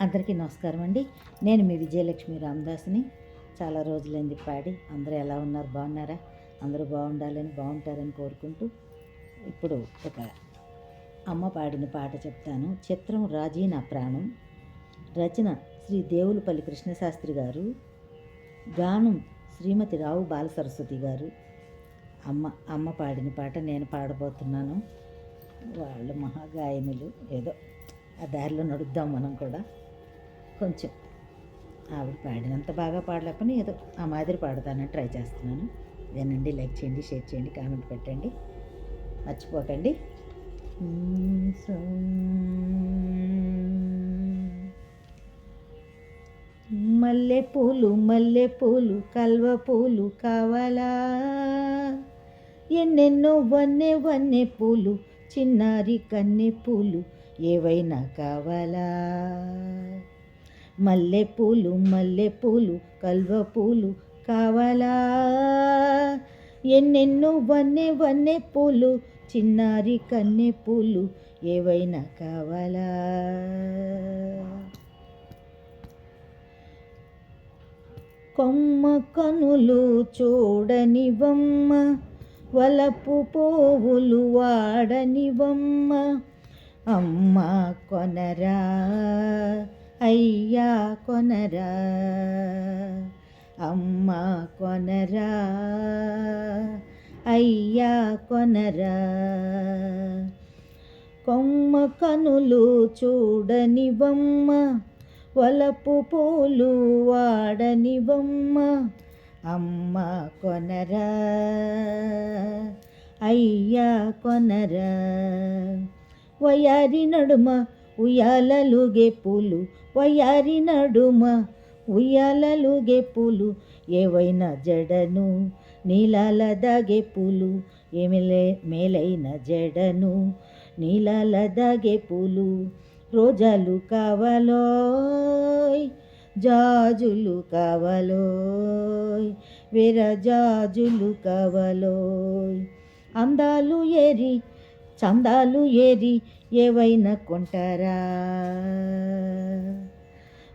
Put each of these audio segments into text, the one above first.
అందరికీ నమస్కారం అండి. నేను మీ విజయలక్ష్మి రామదాస్ని. చాలా రోజులైంది పాడి. అందరూ ఎలా ఉన్నారు? బాగున్నారా? అందరూ బాగుండాలని బాగుంటారని కోరుకుంటూ ఇప్పుడు ఒక అమ్మ పాడిన పాట చెప్తాను. చిత్రం రాజీ నా ప్రాణం. రచన శ్రీ దేవులపల్లి కృష్ణశాస్త్రి గారు. గానం శ్రీమతి రావు బాలసరస్వతి గారు. అమ్మ అమ్మ పాడిన పాట నేను పాడబోతున్నాను. వాళ్ళు మహాగాయనులు ఏదో ఆ దారిలో నడుద్దాం మనం కూడా. కొంచెం. ఆవిడ పాడినంత బాగా పాడలేకపోయినా ఏదో ఆ మాదిరి పాడతానని ట్రై చేస్తున్నాను. వినండి లైక్ చేయండి షేర్ చేయండి కామెంట్ పెట్టండి. మర్చిపోకండి. మల్లె పూలు మల్లె పూలు కల్వ పూలు కావాలా? ఎన్నెన్నో వన్నె వన్నె పూలు చిన్నారి కన్నె పూలు ఏవైనా కావాలా? మల్లె పూలు మల్లె పూలు కల్వ పూలు కావాలా? ఎన్నెన్నో వన్నె వన్నె పూలు చిన్నారి కన్నె పూలు ఏవైనా కావాలా? కొమ్మ కనులు చూడనివమ్మ వలపు పోవులు వాడనివమ్మ అమ్మ కొనరా? అయ్యా కొనరా అమ్మ కొనరా అయ్యా కొనరా. కొమ్మ కనులు చూడనివమ్మ వలపు పూలు వాడనివమ్మ అమ్మ కొనరా. అయ్యా కొనరా వయారి నడుమ ఉయ్యాలలుగే పూలు వయారి నడుమ. ఉయ్యాలలుగే పూలు ఏవైనా జడను నీలాల దాగే పూలు ఏమిలే మేలైన జడను నీలాల దాగే పూలు. రోజాలు కావాలోయ్ జాజులు కావాలోయ్ విరజాజులు కావాలోయ్. అందాలు ఎరి చందాలు ఏరి ఏవైనా కొంటారా?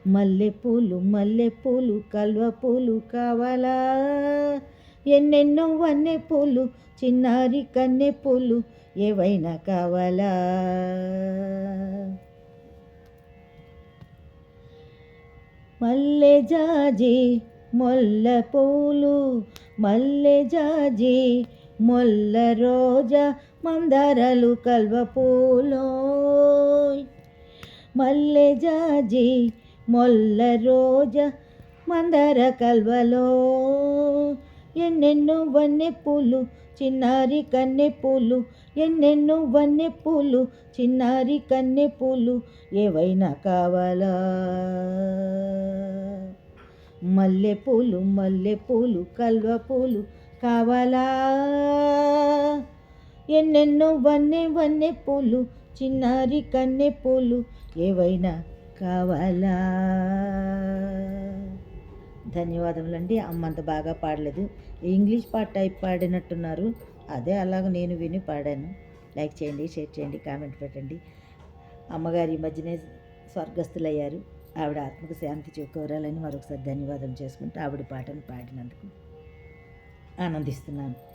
మల్లెపూలు మల్లెపూలు మల్లె పూలు కల్వ పూలు కావాలా? ఎన్నెన్నో వన్నె పూలు చిన్నారి కన్నె పూలు ఏవైనా కావాలా? మల్లె జాజి మొల్ల పూలు మల్లె జాజి మొల్ల రోజా మందారాలు కల్వ పూలో మల్లె జాజి మొల్ల రోజా మందార కల్వలో ఎన్నెన్నో వన్నె పూలు చిన్నారి కన్నె పూలు ఎన్నెన్నో వన్నె పూలు చిన్నారి కన్నె పూలు ఏవైనా కావాలా? మల్లె పూలు మల్లె పూలు కల్వ పూలు కావాలా? ఎన్నెన్నో వన్నె వన్నె పూలు చిన్నారి కన్నె పూలు ఏవైనా కావాలా? ధన్యవాదములు అండి అమ్మంత బాగా పాడలేదు. ఇంగ్లీష్ పాట టైప్ పాడినట్టున్నారు. అదే అలాగ నేను విని పాడాను. లైక్ చేయండి షేర్ చేయండి కామెంట్ పెట్టండి. అమ్మగారి ఈ మధ్యనే స్వర్గస్థులయ్యారు. ఆవిడ ఆత్మకు శాంతి చూకోరాలని మరొకసారి ధన్యవాదం చేసుకుంటూ ఆవిడ పాటను పాడినందుకు ఆనందిస్తున్నాను.